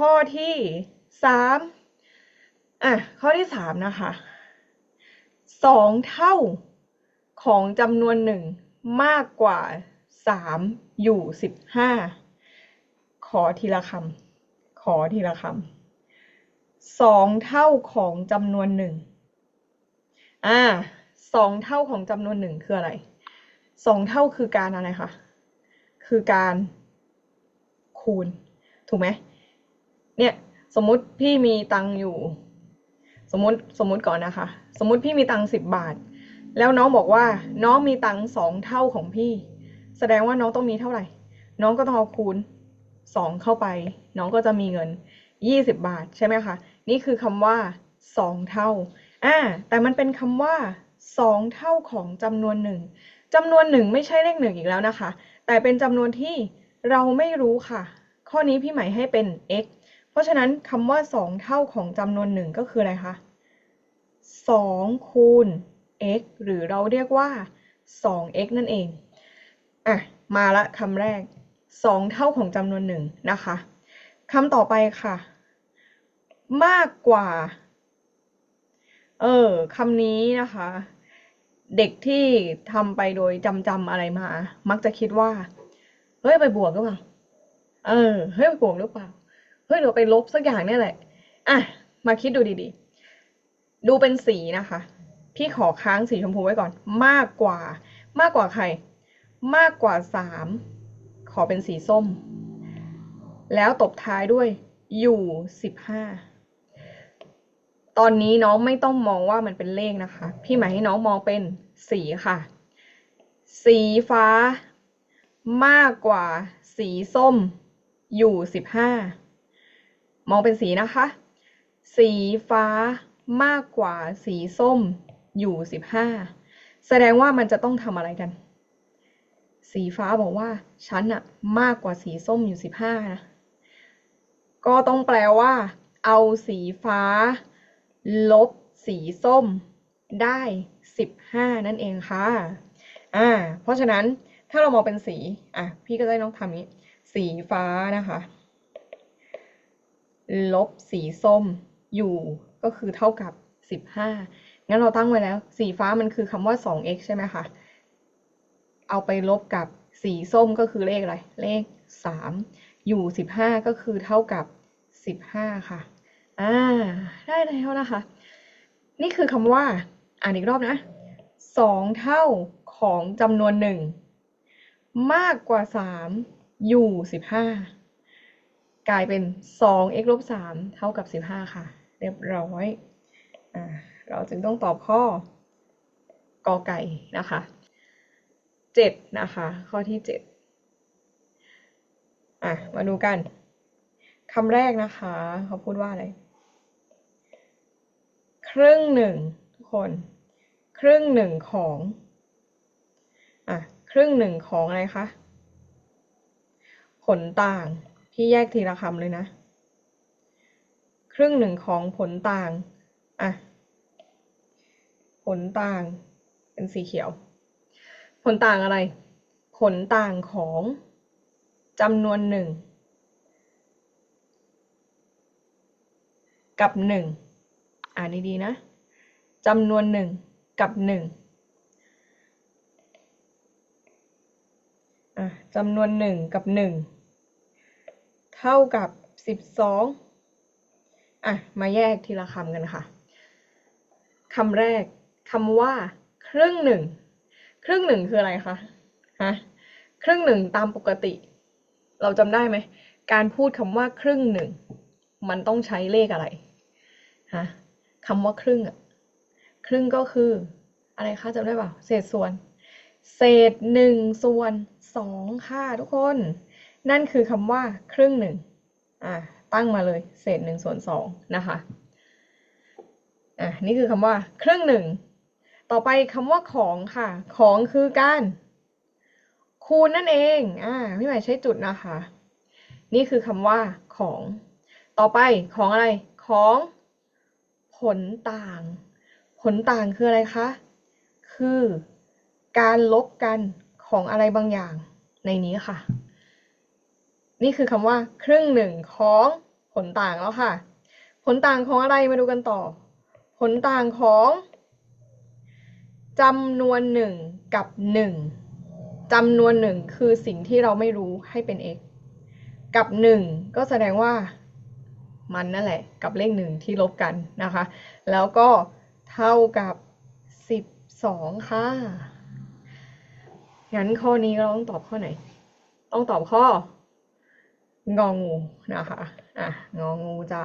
ข้อที่สามอะ ข้อที่สามนะคะสองเท่าของจำนวนหนึ่งมากกว่าสามอยู่สิบห้าขอทีละคำขอทีละคำสองเท่าของจำนวนหนึ่งอ่าสองเท่าของจำนวนหนึ่งคืออะไรสองเท่าคือการอะไรคะคือการคูณ ถูกไหม เนี่ยสมมุติพี่มีตังอยู่ สมมติสมมุติก่อนนะคะ สมมุติพี่มีตังสิบบาท แล้วน้องบอกว่าน้องมีตังสองเท่าของพี่ แสดงว่าน้องต้องมีเท่าไหร่ น้องก็ต้องเอาคูณสองเข้าไป น้องก็จะมีเงินยี่สิบบาทใช่ไหมคะนี่คือคำว่าสองเท่าอ่าแต่มันเป็นคำว่าสองเท่าของจำนวนหนึ่งจำนวนหนึ่งไม่ใช่เลขหนึ่งอีกแล้วนะคะ แต่เป็นจำนวนที่เราไม่รู้ค่ะ ข้อนี้พี่หม่ให้เป็น x เพราะฉะนั้นคำว่าสองเท่าของจำนวนหนึ่งก็คืออะไรคะสองคูณ x หรือเราเรียกว่า 2x นั่นเอง อะ มาละคำแรก 2 เท่าของจำนวนหนึ่งนะคะคำต่อไปค่ะ มากกว่า เออคำนี้นะคะ เด็กที่ทำไปโดยจำจำอะไรมา มักจะคิดว่า เฮ้ย ไปบวกหรือเปล่า เออ เฮ้ย ไปบวกหรือเปล่า เฮ้ยเดี๋ยวไปลบสักอย่างเนี่ยแหละ อะ มาคิดดูดีๆ ดูเป็นสีนะคะ พี่ขอค้างสีชมพูไว้ก่อน มากกว่า มากกว่าใคร มากกว่าสามขอเป็นสีส้ม แล้วตบท้ายด้วยอยู่สิบห้าตอนนี้น้องไม่ต้องมองว่ามันเป็นเลขนะคะ พี่หมายให้น้องมองเป็นสีค่ะ สีฟ้า มากกว่าสีส้ม อยู่สิบห้า มองเป็นสีนะคะ สีฟ้ามากกว่าสีส้มอยู่สิบห้าแสดงว่ามันจะต้องทำอะไรกัน สีฟ้าบอกว่าฉันอะมากกว่าสีส้มอยู่สิบห้านะ ก็ต้องแปลว่า เอาสีฟ้า ลบสีส้มได้สิบห้านั่นเองค่ะ อ่า เพราะฉะนั้นถ้าเรามองเป็นสี อะ พี่ก็ได้น้องทำนี้ สีฟ้านะคะ ลบสีส้มอยู่ก็คือเท่ากับสิบห้างั้นเราตั้งไว้แล้ว สีฟ้ามันคือคำว่า 2x ใช่ไหมคะ เอาไปลบกับสีส้มก็คือเลขอะไร เลข 3 อยู่ 15 ก็คือเท่ากับ 15 ค่ะ อ่า ได้แล้วนะคะ นี่คือคำว่า อ่านอีกรอบนะ 2 เท่าของจำนวนหนึ่งมากกว่า 3 อยู่ 15 กลายเป็น 2x ลบ3เท่ากับ 15 ค่ะ เรียบร้อยอเราจึงต้องตอบข้อกอไก่นะคะเจ็ดนะคะ ข้อที่เจ็ดอะ มาดูกันคำแรกนะคะ เขาพูดว่าอะไร ครึ่งหนึ่งทุกคน ครึ่งหนึ่งของ อะ ครึ่งหนึ่งของอะไรคะ ผลต่าง พี่แยกทีละคำเลยนะ ครึ่งหนึ่งของผลต่าง อะ ผลต่าง เป็นสีเขียว ผลต่างอะไร ผลต่างของจำนวนหนึ่งกับหนึ่งอ่านดีๆนะจำนวนหนึ่งกับหนึ่งอะจำนวนหนึ่งกับหนึ่ง ท่ากับสิบสองอะ มาแยกทีละคำกันค่ะคำแรกคำว่า ครึ่งหนึ่ง ครึ่งหนึ่งคืออะไรคะฮะครึ่งหนึ่งตามปกติ เราจำได้ไหม การพูดคำว่าครึ่งหนึ่ง มันต้องใช้เลขอะไรฮะคำว่าครึ่งอะครึ่งก็คือ อะไรคะจำได้เปล่าเศษส่วน เศษหนึ่งส่วนสองค่ะทุกคน นั่นคือคำว่าครึ่งหนึ่งอะตั้งมาเลยเศษหนึ่งส่วนสองนะคะอะนี่คือคำว่าครึ่งหนึ่ง ต่อไปคำว่าของค่ะ ของคือการคูณนั่นเอง อ่า พี่หม่ใช้จุดนะคะ นี่คือคำว่าของ ต่อไปของอะไร ของ ผลต่าง ผลต่างคืออะไรคะ คือการลบกันของอะไรบางอย่างในนี้ค่ะ นี่คือคำว่าครึ่งหนึ่งของผลต่างแล้วค่ะ ผลต่างของอะไรมาดูกันต่อ ผลต่างของจำนวนหนึ่งกับหนึ่งจำนวนหนึ่งคือสิ่งที่เราไม่รู้ให้เป็น x กับหนึ่งก็แสดงว่ามันนั่นแหละ กับเลขหนึ่งที่ลบกันนะคะ แล้วก็เท่ากับสิบสองค่ะ งั้นข้อนี้เราต้องตอบข้อไหน ต้องตอบข้อ งองูนะคะ อะ งองูจ้า